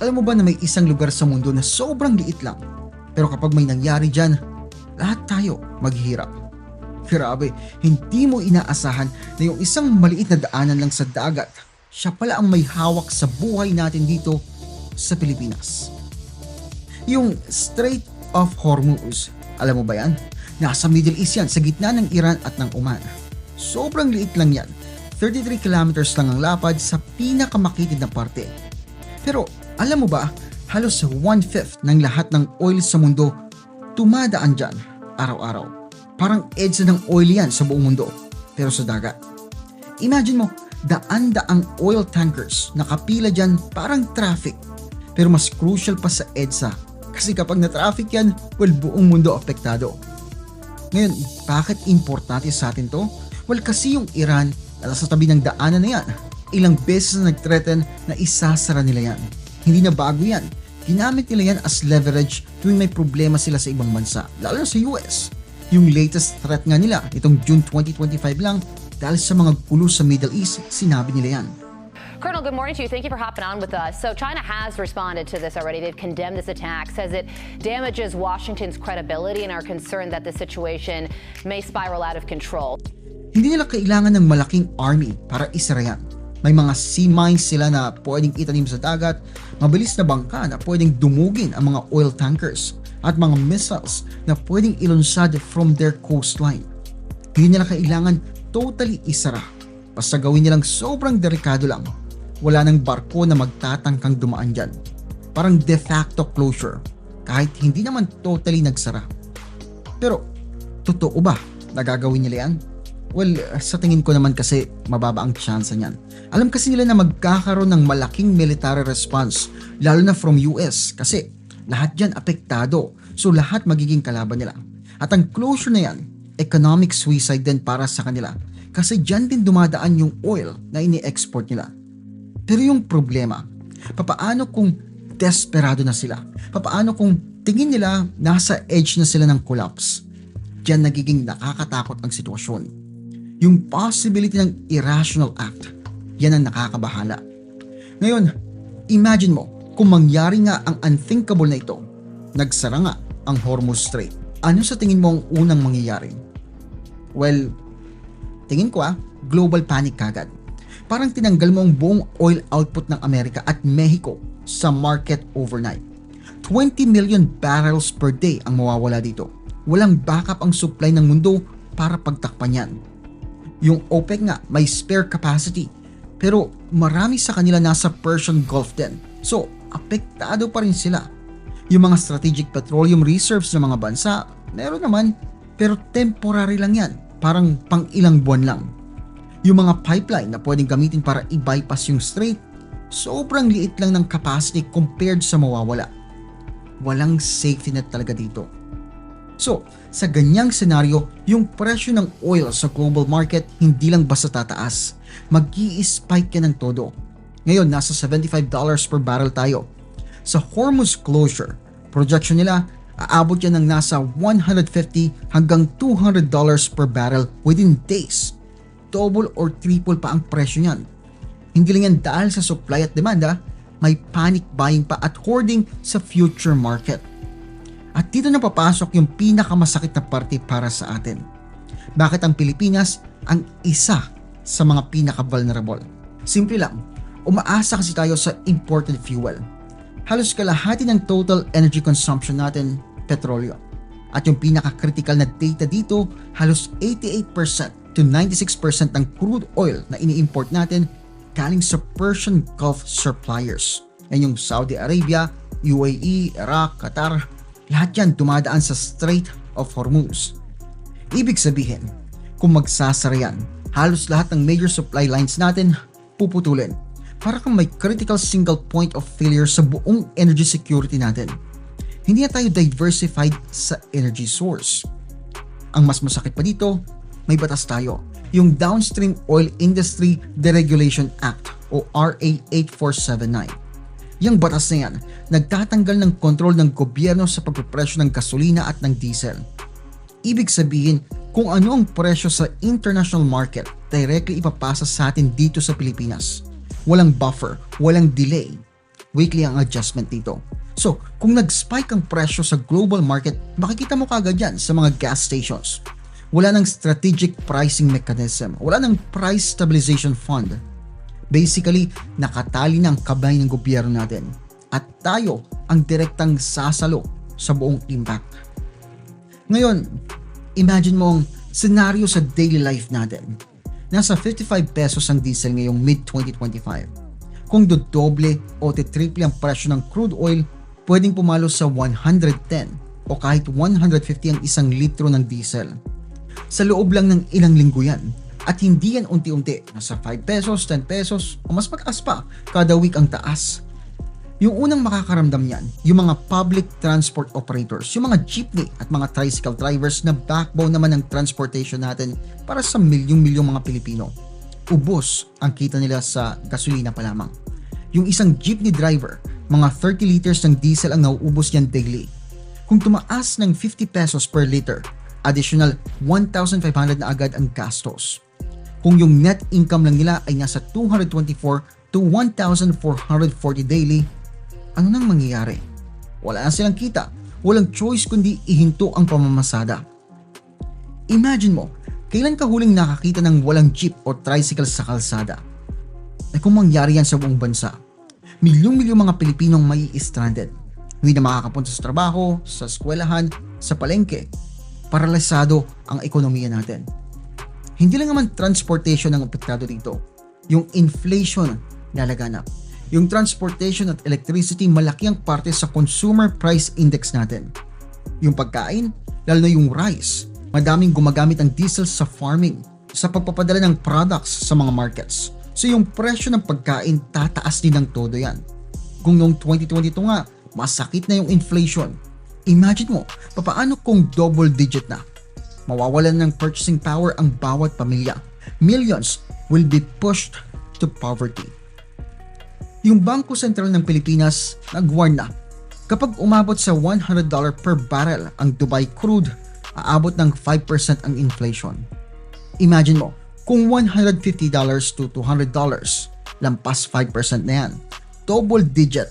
Alam mo ba na may isang lugar sa mundo na sobrang liit lang? Pero kapag may nangyari dyan, lahat tayo maghihirap. Grabe, hindi mo inaasahan na yung isang maliit na daanan lang sa dagat, siya pala ang may hawak sa buhay natin dito sa Pilipinas. Yung Strait of Hormuz, alam mo ba yan? Nasa Middle East yan, sa gitna ng Iran at ng Oman. Sobrang liit lang yan. 33 kilometers lang ang lapad sa pinakamakitid na parte. Pero alam mo ba, halos one-fifth ng lahat ng oil sa mundo tumadaan dyan araw-araw. Parang EDSA ng oil yan sa buong mundo, pero sa dagat. Imagine mo, daan-daang oil tankers nakapila dyan parang traffic. Pero mas crucial pa sa EDSA kasi kapag na-traffic yan, well, buong mundo apektado. Ngayon, bakit importante sa atin to? Well, kasi yung Iran na nasa tabi ng daanan na yan, ilang beses na nag-threaten na isasara nila yan. Hindi na bago yan. Ginamit nila yan as leverage tuwing may problema sila sa ibang bansa, lalo na sa US. Yung latest threat nga nila, itong June 2025 lang, dahil sa mga gulo sa Middle East, sinabi nila yan. Colonel, good morning to you. Thank you for hopping on with us. So, China has responded to this already. They've condemned this attack, says it damages Washington's credibility, and are concerned that the situation may spiral out of control. Hindi nila kailangan ng malaking army para isara yan. May mga sea mines sila na pwedeng itanim sa dagat, mabilis na bangka na pwedeng dumugin ang mga oil tankers, at mga missiles na pwedeng ilunsad from their coastline. Hindi nila kailangan totally isara. Basta gawin nilang sobrang delikado lang. Wala nang barko na magtatangkang dumaan dyan. Parang de facto closure, kahit hindi naman totally nagsara. Pero, totoo ba na gagawin nila yan? Well, sa tingin ko naman kasi mababa ang tsansa niyan. Alam kasi nila na magkakaroon ng malaking military response, lalo na from US kasi lahat yan apektado. So lahat magiging kalaban nila. At ang closure na yan, economic suicide din para sa kanila. Kasi dyan din dumadaan yung oil na ini-export nila. Pero yung problema, papaano kung desperado na sila? Papaano kung tingin nila nasa edge na sila ng collapse? Diyan nagiging nakakatakot ang sitwasyon. Yung possibility ng irrational act, yan ang nakakabahala. Ngayon, imagine mo, kung mangyari nga ang unthinkable na ito, nagsara nga ang Hormuz Strait, ano sa tingin mo ang unang mangyayari? Well, tingin ko ah, global panic kagad. Parang tinanggal mo ang buong oil output ng Amerika at Mexico sa market overnight. 20 million barrels per day ang mawawala dito. Walang backup ang supply ng mundo para pagtakpan yan. Yung OPEC nga may spare capacity pero marami sa kanila nasa Persian Gulf din. So, apektado pa rin sila. Yung mga strategic petroleum reserves ng mga bansa, meron naman, pero temporary lang yan. Parang pang ilang buwan lang. Yung mga pipeline na pwedeng gamitin para i-bypass yung strait, sobrang liit lang ng capacity compared sa mawawala. Walang safety net talaga dito. So, sa ganyang senaryo, yung presyo ng oil sa global market hindi lang basta tataas. mag spike yan ng todo. Ngayon, nasa $75 per barrel tayo. Sa Hormuz closure, projection nila, aabot yan ng nasa 150 hanggang 200 dollars per barrel within days. Double or triple pa ang presyo niyan. Hindi lang yan dahil sa supply at demand may panic buying pa at hoarding sa future market. At dito na papasok yung pinakamasakit na parte para sa atin. Bakit ang Pilipinas ang isa sa mga pinaka-vulnerable? Simple lang, umaasa kasi tayo sa imported fuel. Halos kalahati ng total energy consumption natin, petrolyo. At yung pinaka-critical na data dito, halos 88% to 96% ng crude oil na ini-import natin galing sa Persian Gulf suppliers. Yan yung Saudi Arabia, UAE, Iraq, Qatar, lahat yan dumadaan sa Strait of Hormuz. Ibig sabihin, kung magsasara yan, halos lahat ng major supply lines natin puputulin. Para kang may critical single point of failure sa buong energy security natin. Hindi na tayo diversified sa energy source. Ang mas masakit pa dito, may batas tayo. Yung Downstream Oil Industry Deregulation Act o RA 8479 Yang batas na yan, nagtatanggal ng kontrol ng gobyerno sa pagpapresyo ng gasolina at ng diesel. Ibig sabihin, kung ano ang presyo sa international market, directly ipapasa sa atin dito sa Pilipinas. Walang buffer, walang delay. weekly ang adjustment dito. So, kung nag-spike ang presyo sa global market, makikita mo kagad yan sa mga gas stations. Wala ng strategic pricing mechanism. Wala ng price stabilization fund. Basically, nakatali na ang kabay ng gobyerno natin. At tayo ang direktang sasalo sa buong impact. Ngayon, imagine mo ang senaryo sa daily life natin. Nasa 55 pesos ang diesel ngayong mid-2025. Kung dodoble o titriple ang presyo ng crude oil, pwedeng pumalo sa 110 o kahit 150 ang isang litro ng diesel. Sa loob lang ng ilang linggo yan. At hindi yan unti-unti. Nasa 5 pesos, 10 pesos, o mas mataas pa kada week ang taas. Yung unang makakaramdam yan, yung mga public transport operators, yung mga jeepney at mga tricycle drivers na backbone naman ng transportation natin para sa milyong-milyong mga Pilipino. Ubos ang kita nila sa gasolina pa lamang. Yung isang jeepney driver, mga 30 liters ng diesel ang nauubos niyan daily. Kung tumaas ng 50 pesos per liter, additional 1,500 na agad ang gastos. Kung yung net income lang nila ay nasa 224 to 1,440 daily, ano nang mangyayari? Wala na silang kita. Walang choice kundi ihinto ang pamamasada. Imagine mo, kailan ka huling nakakita ng walang jeep o tricycle sa kalsada? Ay kung mangyari yan sa buong bansa, milyong-milyong mga Pilipinong may stranded. Hindi na makakapunta sa trabaho, sa eskwelahan, sa palengke. Paralisado ang ekonomiya natin. Hindi lang naman transportation ang apektado dito. Yung inflation lalaganap. Yung transportation at electricity malaki ang parte sa consumer price index natin. Yung pagkain, lalo na yung rice, madaming gumagamit ng diesel sa farming, sa pagpapadala ng products sa mga markets. So yung presyo ng pagkain tataas din ng todo yan. Kung noong 2022 nga, masakit na yung inflation. Imagine mo, papaano kung double digit na? Mawawalan ng purchasing power ang bawat pamilya. Millions will be pushed to poverty. Yung Bangko Sentral ng Pilipinas nag-warn na kapag umabot sa $100 per barrel ang Dubai crude, aabot ng 5% ang inflation. Imagine mo, kung $150 to $200, lampas 5% na yan. Double digit.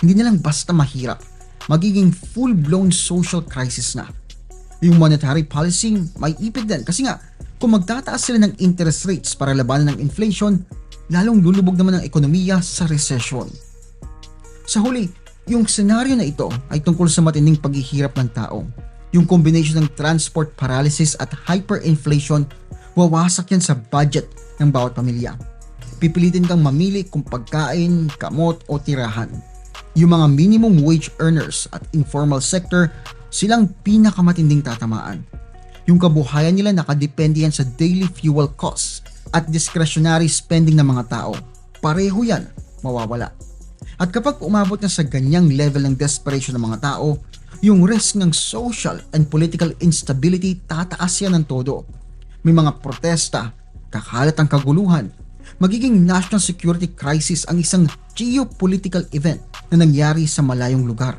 Hindi na lang basta mahirap. Magiging full-blown social crisis na. Yung monetary policy may ipit din kasi nga kung magtataas sila ng interest rates para labanan ng inflation, lalong lulubog naman ang ekonomiya sa recession. Sa huli, yung senaryo na ito ay tungkol sa matinding paghihirap ng tao. Yung combination ng transport paralysis at hyperinflation, wawasak yan sa budget ng bawat pamilya. Pipilitin kang mamili kung pagkain, kamot o tirahan. Yung mga minimum wage earners at informal sector, silang pinakamatinding tatamaan. Yung kabuhayan nila nakadepende yan sa daily fuel costs at discretionary spending ng mga tao. Pareho yan, mawawala. At kapag umabot na sa ganyang level ng desperation ng mga tao, yung risk ng social and political instability tataas yan ng todo. May mga protesta, kakalat ang kaguluhan, magiging national security crisis ang isang geopolitical event na nangyari sa malayong lugar.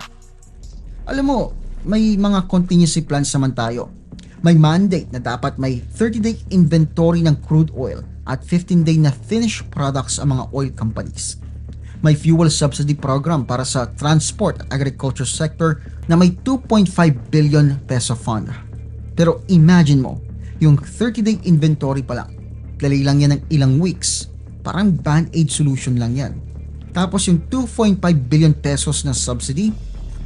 Alam mo, may mga contingency plans naman tayo. May mandate na dapat may 30-day inventory ng crude oil at 15-day na finished products ang mga oil companies. May fuel subsidy program para sa transport at agriculture sector na may 2.5 billion peso fund. Pero imagine mo, yung 30-day inventory pa lang, dali lang yan ng ilang weeks. Parang band-aid solution lang yan. Tapos yung 2.5 billion pesos na subsidy,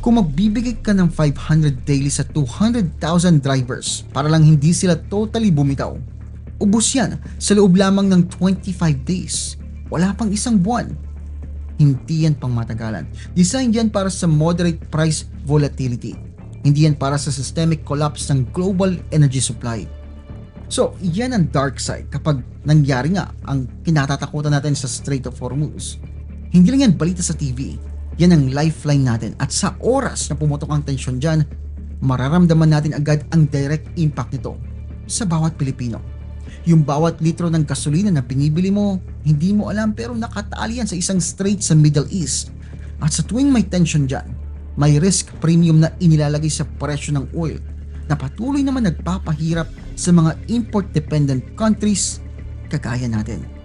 kung magbibigay ka ng 500 daily sa 200,000 drivers para lang hindi sila totally bumitaw, ubos yan sa loob lamang ng 25 days. Wala pang isang buwan. Hindi yan pang matagalan. Design yan para sa moderate price volatility. Hindi yan para sa systemic collapse ng global energy supply. So, yan ang dark side kapag nangyari nga ang kinatatakutan natin sa Strait of Hormuz. Hindi lang yan balita sa TV. Yan ang lifeline natin at sa oras na pumutok ang tensyon dyan, mararamdaman natin agad ang direct impact nito sa bawat Pilipino. Yung bawat litro ng gasolina na binibili mo, hindi mo alam pero nakatali yan sa isang strait sa Middle East. At sa tuwing may tension dyan, may risk premium na inilalagay sa presyo ng oil na patuloy naman nagpapahirap sa mga import-dependent countries kagaya natin.